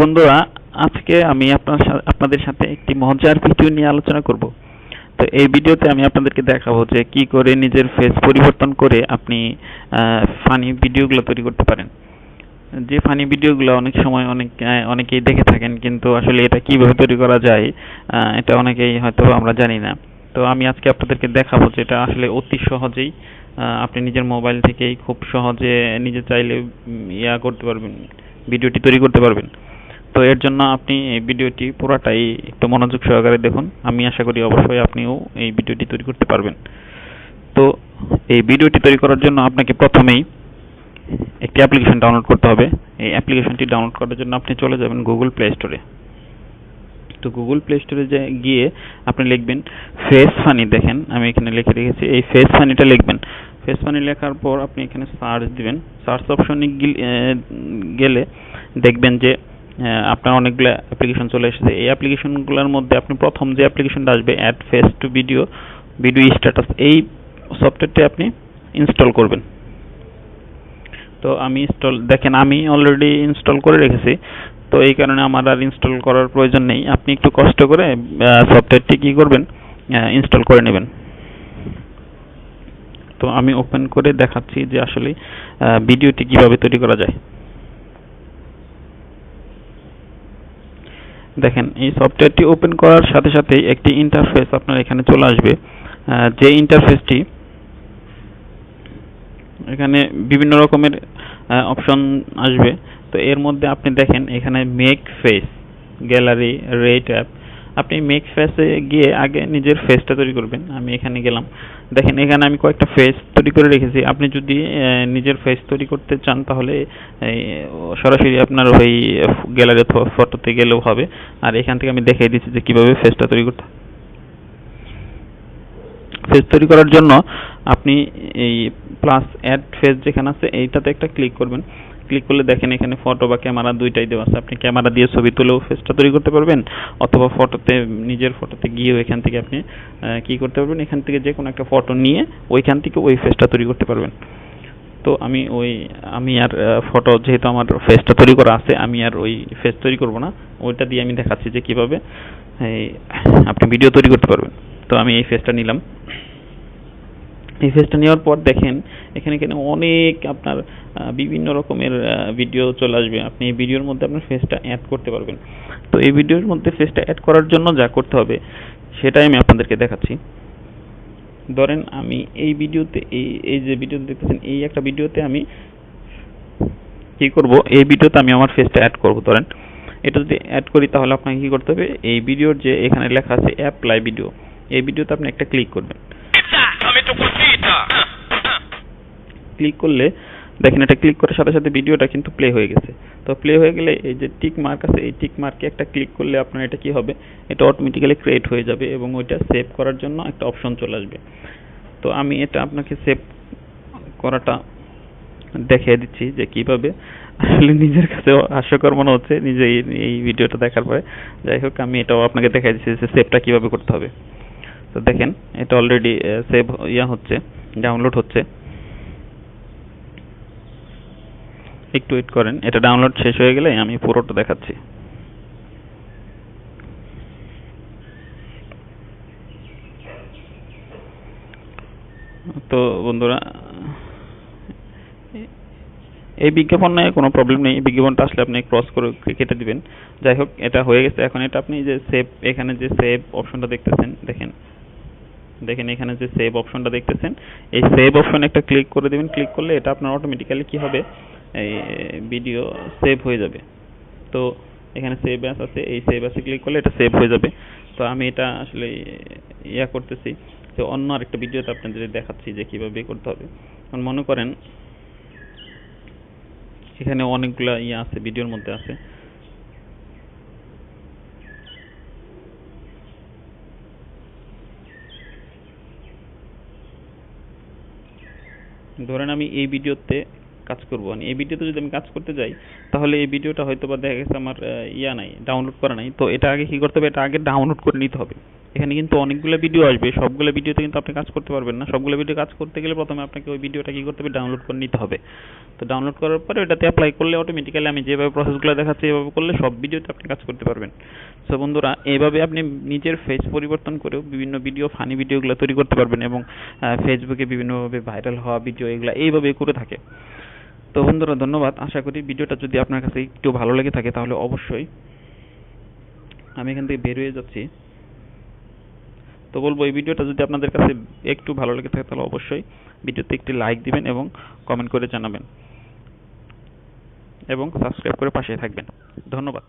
বন্ধুরা, আজকে আমি আপনার আপনাদের সাথে একটি মজার ভিডিও নিয়ে আলোচনা করব। তো এই ভিডিওতে আমি আপনাদেরকে দেখাবো যে কি করে নিজের ফেস পরিবর্তন করে আপনি ফানি ভিডিওগুলো তৈরি করতে পারেন। যে ফানি ভিডিওগুলো অনেক সময় অনেক অনেকেই দেখে থাকেন, কিন্তু আসলে এটা কীভাবে তৈরি করা যায় এটা অনেকেই হয়তো আমরা জানি না। তো আমি আজকে আপনাদেরকে দেখাবো যে এটা আসলে অতি সহজেই আপনি নিজের মোবাইল থেকেই খুব সহজে নিজে চাইলে ইয়া করতে পারবেন ভিডিওটি তৈরি করতে পারবেন। তো এর জন্য আপনি এই ভিডিওটি পুরোটাই একটু মনোযোগ সহকারে দেখুন। আমি আশা করি অবশ্যই আপনিও এই ভিডিওটি তৈরি করতে পারবেন। তো এই ভিডিওটি তৈরি করার জন্য আপনাকে প্রথমেই একটি অ্যাপ্লিকেশন ডাউনলোড করতে হবে। এই অ্যাপ্লিকেশনটি ডাউনলোড করার জন্য আপনি চলে যাবেন গুগল প্লে স্টোরে তো গুগল প্লে স্টোরে গিয়ে আপনি লিখবেন ফেস ফানি দেখেন, আমি এখানে লিখে রেখেছি। এই ফেস ফানিটা লিখবেন। ফেস ফানি লেখার পর আপনি এখানে সার্চ দিবেন। সার্চ অপশনে গেলে দেখবেন যে আপনার অনেকগুলো অ্যাপ্লিকেশন চলে এসেছে। এই অ্যাপ্লিকেশনগুলোর মধ্যে আপনি প্রথম যে অ্যাপ্লিকেশনটা আসবে add face to video video status এই সফটওয়্যারটি আপনি ইনস্টল করবেন। তো আমি ইনস্টল দেখেন, আমি অলরেডি ইনস্টল করে রেখেছি। তো এই কারণে আমার আর ইনস্টল করার প্রয়োজন নেই। আপনি একটু কষ্ট করে সফটওয়্যারটি কি করবেন? ইনস্টল করে নেবেন। তো আমি ওপেন করে দেখাচ্ছি যে আসলে ভিডিওটি কীভাবে তৈরি করা যায়। দেখেন, এই সফটওয়্যারটি ওপেন করার সাথে সাথে একটি ইন্টারফেস আপনার এখানে চলে আসবে। যে ইন্টারফেসটি এখানে বিভিন্ন রকমের অপশন আসবে। তো এর মধ্যে আপনি দেখেন, এখানে make face gallery rate app আপনি মেক ফেসে গিয়ে আগে নিজের ফেসটা তৈরি করবেন। আমি এখানে গেলাম। দেখেন, এখানে আমি কয়েকটা ফেস তৈরি করে রেখেছি আপনি যদি নিজের ফেস তৈরি করতে চান, তাহলে সরাসরি আপনার ওই গ্যালারি অথবা ফটোতে গেলেও হবে আর এখান থেকে আমি দেখিয়ে দিচ্ছি যে কীভাবে ফেসটা তৈরি করতে। ফেস তৈরি করার জন্য আপনি এই প্লাস অ্যাড ফেস যেখানে আছে, এইটাতে একটা ক্লিক করবেন ক্লিক করলে দেখেন এখানে ফটো বা ক্যামেরা দুইটাই দেওয়া আছে। আপনি ক্যামেরা দিয়ে ছবি তুলেও ফেসটা তৈরি করতে পারবেন, অথবা ফটোতে নিজের ফটোতে গিয়েও এখান থেকে আপনি কি করতে পারবেন? এখান থেকে যে কোনো একটা ফটো নিয়ে ওইখান থেকে ওই ফেসটা তৈরি করতে পারবেন। তো আমি ওই, আমি আর ফটো যেহেতু আমার ফেসটা তৈরি করা আছে, আমি আর ওই ফেস তৈরি করব না। ওইটা দিয়ে আমি দেখাচ্ছি যে কীভাবে আপনি ভিডিও তৈরি করতে পারবেন। তো আমি এই ফেসটা নিলাম। ফেসটা নেওয়ার পর দেখেন, এখানে এখানে অনেক আপনার বিভিন্ন রকমের ভিডিও চলে আসবে। আপনি এই ভিডিওর মধ্যে আপনার ফেসটা অ্যাড করতে পারবেন। তো এই ভিডিওর মধ্যে ফেসটা অ্যাড করার জন্য যা করতে হবে, সেটাই আমি আপনাদেরকে দেখাচ্ছি। ধরেন আমি এই ভিডিওতে এই এই যে ভিডিও দেখতেছেন, এই একটা ভিডিওতে আমি কি করব? এই ভিডিওতে আমি আমার ফেসটা অ্যাড করব, ধরেন। এটা যদি অ্যাড করি, তাহলে আপনাকে কি করতে হবে? এই ভিডিওর যে এখানে লেখা আছে অ্যাপ্লাই ভিডিও এই ভিডিওতে আপনি একটা ক্লিক করবেন। ক্লিক করলে, দেখেন এটা ক্লিক করার সাথে সাথে ভিডিওটা কিন্তু প্লে হয়ে গেছে। তো প্লে হয়ে গেলে এই যে টিক মার্ক আছে, এই টিক মার্কে একটা ক্লিক করলে আপনার এটা কি হবে? এটা অটোমেটিক্যালি ক্রিয়েট হয়ে যাবে এবং ওইটা সেভ করার জন্য একটা অপশন চলে আসবে। তো আমি এটা আপনাকে সেভ করাটা দেখিয়ে দিচ্ছি যে কীভাবে আসলে নিজের কাছে হাস্যকর মনে হচ্ছে নিজে এই ভিডিওটা দেখার পরে। যাই হোক, আমি এটাও আপনাকে দেখাই দিচ্ছি যে সেভটা কীভাবে করতে হবে। তো দেখেন, এটা অলরেডি সেভ ইয়া হচ্ছে ডাউনলোড হচ্ছে। একটু ওয়েট করেন, এটা ডাউনলোড শেষ হয়ে গেলে আমি পুরোটা দেখাচ্ছি। তো বন্ধুরা, এই বিজ্ঞাপন কোনো প্রবলেম নেই বিজ্ঞাপনটা আসলে আপনি ক্রস করে কেটে দিবেন। যাই হোক, এটা হয়ে গেছে। এখন এটা আপনি যে সেভ এখানে যে সেভ অপশনটা দেখতেছেন, দেখেন। দেখেন এখানে যে সেভ অপশনটা দেখতেছেন, এই সেভ অপশনে একটা ক্লিক করে দিবেন। ক্লিক করলে এটা আপনার অটোমেটিক্যালি কি হবে? এই ভিডিও সেভ হয়ে যাবে। তো এখানে সেভ অ্যাস আছে, এই সেভ অ্যাসে ক্লিক করলে এটা সেভ হয়ে যাবে। তো আমি এটা আসলে ইয়া করতেছি। যে অন্য আরেকটা ভিডিওতে আপনাদের দেখাচ্ছি যে কীভাবে করতে হবে। কারণ মনে করেন, এখানে অনেকগুলা ইয়ে আছে ভিডিওর মধ্যে আছে। ধরেন আমি এই ভিডিওতে কাজ করব। মানে এই ভিডিওতে যদি আমি কাজ করতে যাই, তাহলে এই ভিডিওটা হয়তো বা দেখা গেছে আমার ইয়া নাই ডাউনলোড করা নাই। তো এটা আগে কি করতে হবে? এটা আগে ডাউনলোড করে নিতে হবে। এখানে কিন্তু অনেকগুলো ভিডিও আসবে। সবগুলো ভিডিওতে কিন্তু আপনি কাজ করতে পারবেন না। সবগুলো ভিডিও কাজ করতে গেলে প্রথমে আপনাকে ওই ভিডিওটা কি করতে হবে? ডাউনলোড করে নিতে হবে। তো ডাউনলোড করার পরে ওটাতে অ্যাপ্লাই করলে অটোমেটিক্যালি আমি যেভাবে প্রসেসগুলো দেখাচ্ছি, এভাবে করলে সব ভিডিওতে আপনি কাজ করতে পারবেন। সো বন্ধুরা এইভাবে আপনি নিজের ফেস পরিবর্তন করেও বিভিন্ন ভিডিও ফানি ভিডিওগুলো তৈরি করতে পারবেন এবং ফেসবুকে বিভিন্নভাবে ভাইরাল হওয়া ভিডিও এগুলো এইভাবে করে থাকে। তো বন্ধুরা, ধন্যবাদ। আশা করি ভিডিওটা যদি আপনার কাছে একটু ভালো লেগে থাকে, তাহলে অবশ্যই আমি এখান থেকে বের হয়ে যাচ্ছি। তো বলব, এই ভিডিওটা যদি আপনাদের কাছে একটু ভালো লেগে থাকে, তাহলে অবশ্যই ভিডিওতে একটি লাইক দিবেন এবং কমেন্ট করে জানাবেন এবং সাবস্ক্রাইব করে পাশে থাকবেন। ধন্যবাদ।